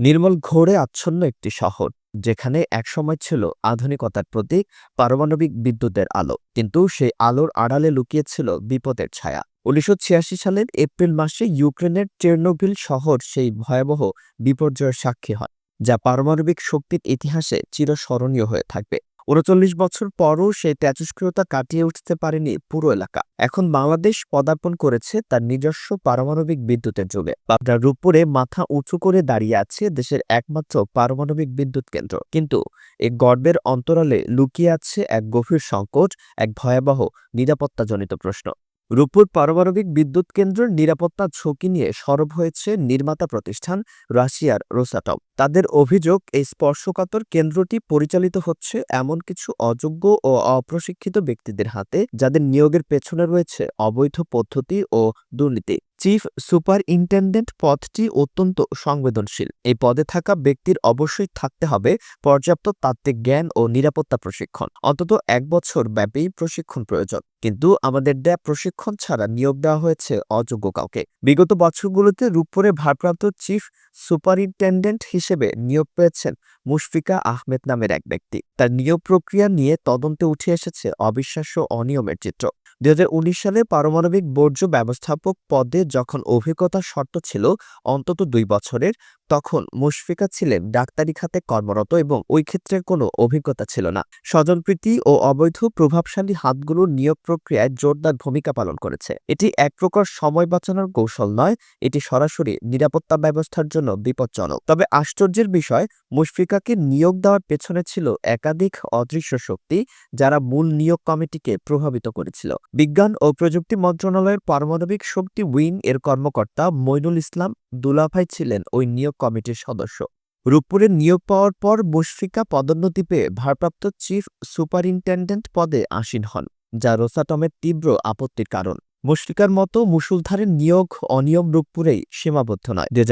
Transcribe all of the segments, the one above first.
নির্মল ঘোরে আচ্ছন্ন একটি শহর, যেখানে একসময় ছিল আধুনিকতার প্রতীক পারমাণবিক বিদ্যুতের আলো, কিন্তু সেই আলোর আড়ালে লুকিয়েছিল বিপদের ছায়া। উনিশশো ছিয়াশি সালের এপ্রিল মাসে ইউক্রেনের চেরনোবিল শহর সেই ভয়াবহ বিপর্যয়ের সাক্ষী হয়, যা পারমাণবিক শক্তির ইতিহাসে চিরস্মরণীয় হয়ে থাকবে। উনচল্লিশ বছর পরও সেই তেজস্ক্রিয়তা কাটিয়ে উঠতে পারেনি পুরো এলাকা। এখন বাংলাদেশ পদার্পণ করেছে তার নিজস্ব পারমাণবিক বিদ্যুতের যুগে। পাবনার রূপপুরে মাথা উঁচু করে দাঁড়িয়ে আছে দেশের একমাত্র পারমাণবিক বিদ্যুৎ কেন্দ্র। কিন্তু এই গর্বের অন্তরালে লুকিয়ে আছে এক গভীর সংকট, এক ভয়াবহ নিরাপত্তাজনিত প্রশ্ন। রূপপুর পারমাণবিক বিদ্যুৎ কেন্দ্রের নিরাপত্তা ঝুঁকি নিয়ে সরব হয়েছে নির্মাতা প্রতিষ্ঠান রাশিয়ার রোসাটম। তাদের অভিযোগ, এই স্পর্শকাতর কেন্দ্রটি পরিচালিত হচ্ছে এমন কিছু অযোগ্য ও অপ্রশিক্ষিত ব্যক্তিদের হাতে, যাদের নিয়োগের পেছনে রয়েছে অবৈধ পদ্ধতি ও দুর্নীতি। চিফ সুপারিনটেন্ডেন্ট পদটি অত্যন্ত সংবেদনশীল। এই পদে থাকা ব্যক্তির অবশ্যই থাকতে হবে পর্যাপ্ত তাত্ত্বিক জ্ঞান ও নিরাপত্তা প্রশিক্ষণ। অন্তত এক বছর ব্যাপী প্রশিক্ষণ প্রয়োজন। কিন্তু আমাদের দেয়া প্রশিক্ষণ ছাড়া নিয়োগ দেওয়া হয়েছে অযোগ্য কাউকে। বিগত বছরগুলোতে রূপপুরে ভারপ্রাপ্ত চিফ সুপারিনটেন্ডেন্ট হিসেবে নিয়োগ পেয়েছেন মুশফিকা আহমেদ নামের এক ব্যক্তি। তার নিয়োগ প্রক্রিয়া নিয়ে তদন্তে উঠে এসেছে অবিশ্বাস্য অনিয়মের চিত্র। দুই হাজার উনিশ সালে পারমাণবিক বর্জ্য ব্যবস্থাপক পদে যখন অভিজ্ঞতার শর্ত ছিল অন্তত দুই বছরের, তখন মুশফিকা ছিলেন ডাক্তারি খাতে কর্মরত এবং ওই ক্ষেত্রে কোনো অভিজ্ঞতা ছিল না। স্বজনপ্রীতি ও অবৈধ প্রভাবশালী হাতগুলোর নিয়োগ প্রক্রিয়ায় জোরদার ভূমিকা পালন করেছে। এটি এক প্রকার সময় বাঁচানোর কৌশল নয়, এটি সরাসরি নিরাপত্তা ব্যবস্থার জন্য বিপজ্জনক। তবে আশ্চর্যের বিষয়, মুশফিকাকে নিয়োগ দেওয়ার পেছনে ছিল একাধিক অদৃশ্য শক্তি যারা মূল নিয়োগ কমিটিকে প্রভাবিত করেছিল। বিজ্ঞান ও প্রযুক্তি মন্ত্রণালয়ের পারমাণবিক শক্তি উইং এর কর্মকর্তা মইনুল ইসলাম দুলাভাই ছিলেন ওই নিয়োগ কমিটির সদস্য। রূপপুরে নিয়োগ পাওয়ার পর মুশফিকা পদোন্নতি পেয়ে ভারপ্রাপ্ত চিফ সুপারিনটেন্ডেন্ট পদে আসীন হন, যা রোসাটমের তীব্র আপত্তির কারণ। মুশফিকার মতো মুসুলধারের নিয়োগ অনিয়ম রূপপুরেই সীমাবদ্ধ নয়। দুই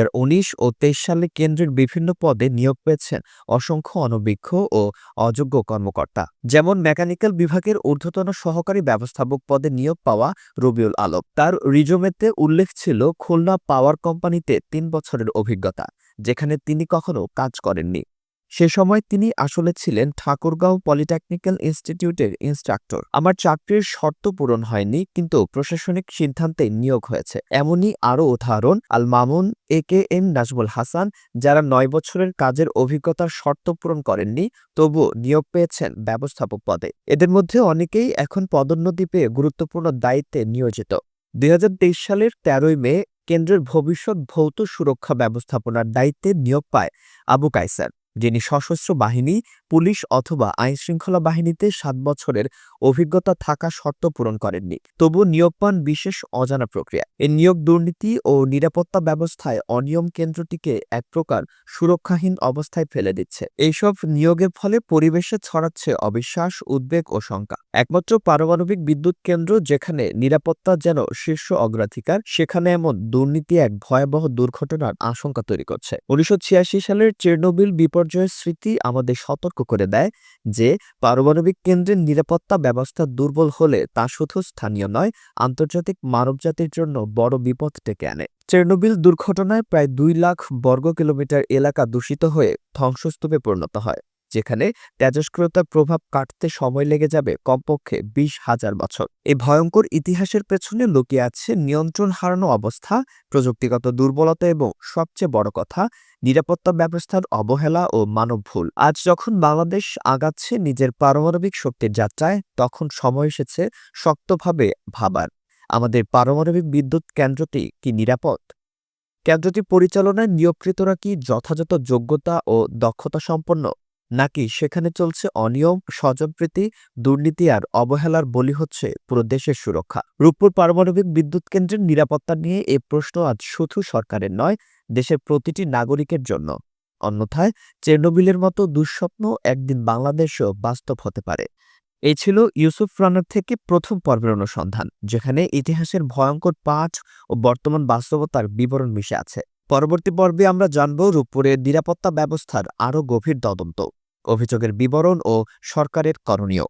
ও তেইশ সালে কেন্দ্রের বিভিন্ন পদে নিয়োগ পেয়েছেন অসংখ্য অনভিজ্ঞ ও অযোগ্য কর্মকর্তা। যেমন মেকানিক্যাল বিভাগের ঊর্ধ্বতন সহকারী ব্যবস্থাপক পদে নিয়োগ পাওয়া রবিউল আলম। তার রিজোমেতে উল্লেখ ছিল খুলনা পাওয়ার কোম্পানিতে তিন বছরের অভিজ্ঞতা, যেখানে তিনি কখনো কাজ করেননি। সে সময় তিনি আসলে ছিলেন ঠাকুরগাঁও পলিটেকনিক্যাল ইনস্টিটিউটের ইনস্ট্রাক্টর। আমার চাকরির শর্ত পূরণ হয়নি, কিন্তু প্রশাসনিক সিদ্ধান্তে নিয়োগ হয়েছে। এমনই আরও উদাহরণ Al Mamun A K M Nazmul Hasan, যারা নয় বছরের কাজের অভিজ্ঞতার শর্ত পূরণ করেননি তবু নিয়োগ পেয়েছেন ব্যবস্থাপক পদে। এদের মধ্যে অনেকেই এখন পদোন্নতি পেয়ে গুরুত্বপূর্ণ দায়িত্বে নিয়োজিত। দুই হাজার তেইশ সালের তেরোই মে কেন্দ্রের ভবিষ্যৎ ভৌত সুরক্ষা ব্যবস্থাপনার দায়িত্বে নিয়োগ পায় আবু কাইসার যিনি সশস্ত্র বাহিনী, পুলিশ অথবা আইনশৃঙ্খলা বাহিনীতে সাত বছরের অভিজ্ঞতা থাকা শর্ত পূরণ করেননি। তবু নিয়োগ পান বিশেষ অজানা প্রক্রিয়া। এই নিয়োগ দুর্নীতি ও নিরাপত্তা ব্যবস্থায় অনিয়ম কেন্দ্রটিকে এক প্রকার সুরক্ষাহীন অবস্থায় ফেলে দিচ্ছে। এইসব নিয়োগের ফলে পরিবেশে ছড়াচ্ছে অবিশ্বাস, উদ্বেগ ও শঙ্কা। একমাত্র পারমাণবিক বিদ্যুৎ কেন্দ্র যেখানে নিরাপত্তা যেন শীর্ষ অগ্রাধিকার, সেখানে এমন দুর্নীতি এক ভয়াবহ দুর্ঘটনার আশঙ্কা তৈরি করছে। উনিশশো ছিয়াশি সালের চেরনোবিল বিপর্যয়ের স্মৃতি আমাদের সতর্ক করে দেয় যে পারমাণবিক কেন্দ্রের নিরাপত্তা ব্যবস্থা দুর্বল হলে তা শুধু স্থানীয় নয়, আন্তর্জাতিক মানবজাতির জন্য বড় বিপদ ডেকে আনে। চেরনোবিল দুর্ঘটনায় প্রায় দুই লাখ বর্গ কিলোমিটার এলাকা দূষিত হয়ে ধ্বংসস্তূপে পরিণত হয়। যেখানে তেজস্ক্রিয়তার প্রভাব কাটতে সময় লেগে যাবে কমপক্ষে বিশ হাজার বছর। এই ভয়ঙ্কর ইতিহাসের পেছনে লুকিয়ে আছে নিয়ন্ত্রণ হারানো অবস্থা, প্রযুক্তিগত দুর্বলতা এবং সবচেয়ে বড় কথা, নিরাপত্তা ব্যবস্থার অবহেলা ও মানব ভুল। আজ যখন বাংলাদেশ আগাচ্ছে নিজের পারমাণবিক শক্তির যাত্রায়, তখন সময় এসেছে শক্তভাবে ভাবার। আমাদের পারমাণবিক বিদ্যুৎ কেন্দ্রটি কি নিরাপদ? কেন্দ্রটি পরিচালনায় নিয়োগকৃতরা কি যথাযথ যোগ্যতা ও দক্ষতা সম্পন্ন? নাকি সেখানে চলছে অনিয়ম, স্বজনপ্রীতি, দুর্নীতি আর অবহেলার বলি হচ্ছে পুরো দেশের সুরক্ষা। রূপপুর পারমাণবিক বিদ্যুৎ কেন্দ্রের নিরাপত্তা নিয়ে এ প্রশ্ন আজ শুধু সরকারের নয়, দেশের প্রতিটি নাগরিকের জন্য। অন্যথায় চেরনোবিলের মতো দুঃস্বপ্ন একদিন বাংলাদেশও বাস্তব হতে পারে। এই ছিল ইউসুফ রানার থেকে প্রথম পর্বের অনুসন্ধান, যেখানে ইতিহাসের ভয়ঙ্কর পাঠ ও বর্তমান বাস্তবতার বিবরণ মিশে আছে। পরবর্তী পর্বে আমরা জানব রূপপুরের নিরাপত্তা ব্যবস্থার আরও গভীর তদন্ত। অভিযোগের বিবরণ ও সরকারের করণীয়।